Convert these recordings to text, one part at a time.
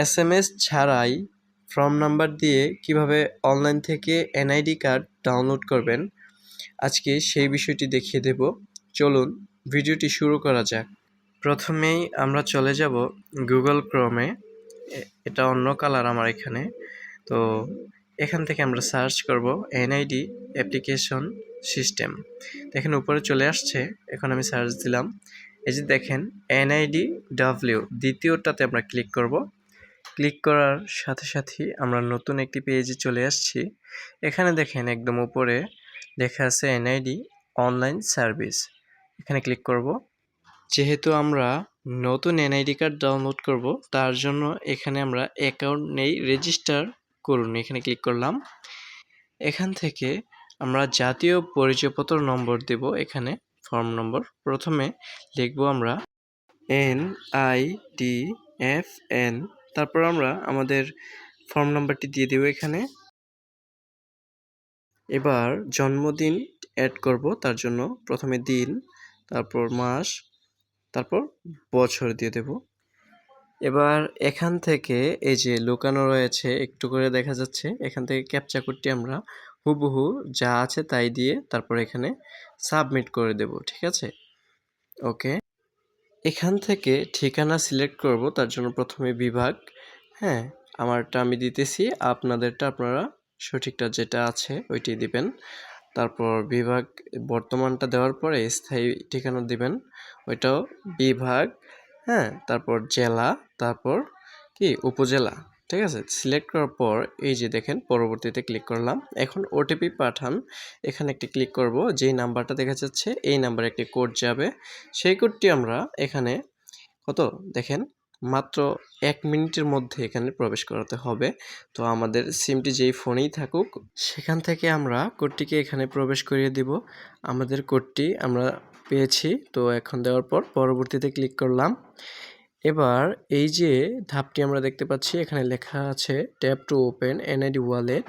S M S ছাড়াই form number দিয়ে কীভাবে অনলাইন থেকে এনআইডি কার্ড ডাউনলোড করবেন, আজকে সেই বিষয়টি দেখিয়ে দেব। চলুন, ভিডিওটি শুরু করা যাক। প্রথমেই আমরা চলে যাব গুগল ক্রোমে। এটা অন্য কালার আমার এখানে। তো এখান থেকে আমরা সার্চ করব এনআইডি অ্যাপ্লিকেশন সিস্টেম। দেখেন, উপরে চলে আসছে, এখন আমি সার্চ দিলাম। এই যে দেখেন, এনআইডি ডাব্লিউ, দ্বিতীয়টাতে আমরা ক্লিক করব। ক্লিক করার সাথে সাথেই আমরা নতুন একটি পেজে চলে আসছি। এখানে দেখেন একদম উপরে লেখা আছে এনআইডি অনলাইন সার্ভিস। এখানে ক্লিক করব। যেহেতু আমরা নতুন এনআইডি কার্ড ডাউনলোড করব, তার জন্য এখানে আমরা অ্যাকাউন্ট নেই, রেজিস্টার করুন, এখানে ক্লিক করলাম। এখান থেকে আমরা জাতীয় পরিচয়পত্র নম্বর দেব, এখানে ফর্ম নম্বর। প্রথমে লিখব আমরা N I D F N তারপর আমরা আমাদের ফর্ম নাম্বারটি দিয়ে দেব এখানে। এবার জন্মদিন অ্যাড করব, তার জন্য প্রথমে দিন, তারপর মাস, তারপর বছর দিয়ে দেব। এবার এখান থেকে এই যে লুকানো রয়েছে, একটু করে দেখা যাচ্ছে, এখান থেকে ক্যাপচা কোডটি আমরা হুবহু যা আছে তাই দিয়ে তারপর এখানে সাবমিট করে দেব, ঠিক আছে? ওকে এখান থেকে ঠিকানা সিলেক্ট করব, তার জন্য প্রথমে বিভাগ। হ্যাঁ আমারটা আমি দিতেছি, আপনাদেরটা আপনারা সঠিকটা যেটা আছে ওইটি দিবেন। তারপর বিভাগ বর্তমানটা দেওয়ার পরে স্থায়ী ঠিকানা দিবেন, ওইটাও বিভাগ। হ্যাঁ তারপর জেলা, তারপর কি, উপজেলা। ঠিক আছে? সিলেক্ট করার পর এই যে দেখেন, পরবর্তীতে ক্লিক করলাম। এখন ওটিপি পাঠান। এখানে একটি ক্লিক করব। যেই নাম্বারটা দেখা যাচ্ছে, এই নাম্বারে একটি কোড যাবে। সেই কোডটি আমরা এখানে কত? দেখেন, মাত্র এক মিনিটের মধ্যে এখানে প্রবেশ করাতে হবে। তো আমাদের সিমটি যেই ফোনেই থাকুক, সেখান থেকে আমরা কোডটিকে এখানে প্রবেশ করিয়ে দিব। আমাদের কোডটি আমরা পেয়েছি। তো এখন দেওয়ার পর পরবর্তীতে ক্লিক করলাম। এবার এই যে ধাপটি আমরা দেখতে পাচ্ছি, এখানে লেখা আছে tap to open NID wallet.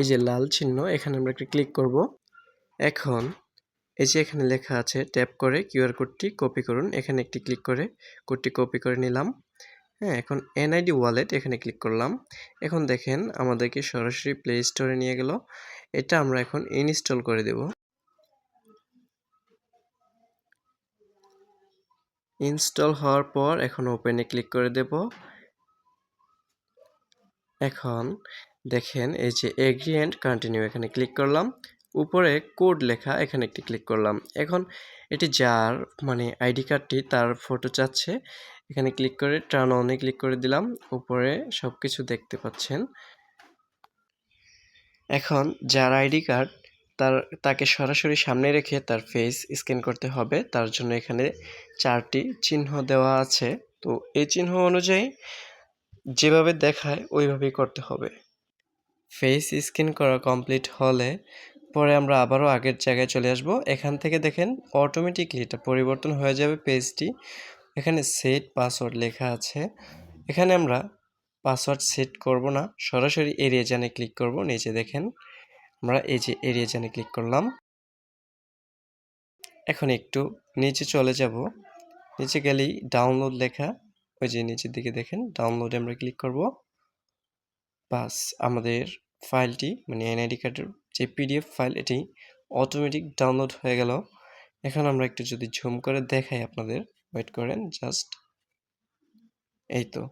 এই যে লাল চিহ্ন, এখানে আমরা একটা ক্লিক করব। এখন এই যে এখানে লেখা আছে ট্যাপ করে কিউআর কোডটি কপি করুন। এখানে একটি ক্লিক করে কোডটি কপি করে নিলাম। হ্যাঁ এখন এনআইডি ওয়ালেট এখানে ক্লিক করলাম। এখন দেখেন, আমাদেরকে সরাসরি প্লে স্টোরে নিয়ে গেল। এটা আমরা এখন ইনস্টল করে দেব। ইনস্টল হওয়ার পর এখন ওপেনে ক্লিক করে দেব। এখন দেখেন এই যে এগ্রি অ্যান্ড কন্টিনিউ এখানে ক্লিক করলাম। উপরে কোড লেখা এখানে একটি ক্লিক করলাম। এখন এটি যার মানে আইডি কার্ডটি তার ফটো চাচ্ছে। এখানে ক্লিক করে টার্ন অনে ক্লিক করে দিলাম। উপরে সব কিছু দেখতে পাচ্ছেন। এখন যার আইডি কার্ড তার, তাকে সরাসরি সামনে রেখে তার ফেস স্ক্যান করতে হবে। তার জন্য এখানে চারটি চিহ্ন দেওয়া আছে। তো এই চিহ্ন অনুযায়ী যেভাবে দেখায়, ওইভাবেই করতে হবে। ফেস স্ক্যান করা কমপ্লিট হলে পরে আমরা আবারও আগের জায়গায় চলে আসব। এখান থেকে দেখেন অটোমেটিকলি এটা পরিবর্তন হয়ে যাবে পেজটি এখানে সেট পাসওয়ার্ড লেখা আছে। এখানে আমরা পাসওয়ার্ড সেট করব না। সরাসরি এরিয়া জানে ক্লিক করব। নিচে দেখেন আমরা এই যে এরিয়া জানে ক্লিক করলাম। এখন একটু নিচে চলে যাব। নিচে গেলেই ডাউনলোড লেখা। ওই যে নিচের দিকে দেখেন ডাউনলোডে আমরা ক্লিক করব। বাস, আমাদের ফাইলটি মানে এনআইডি কার্ডের যে পিডিএফ ফাইল এটি অটোমেটিক ডাউনলোড হয়ে গেল। এখন আমরা একটু যদি ঝুম করে দেখাই আপনাদের। ওয়েট করেন জাস্ট এই তো।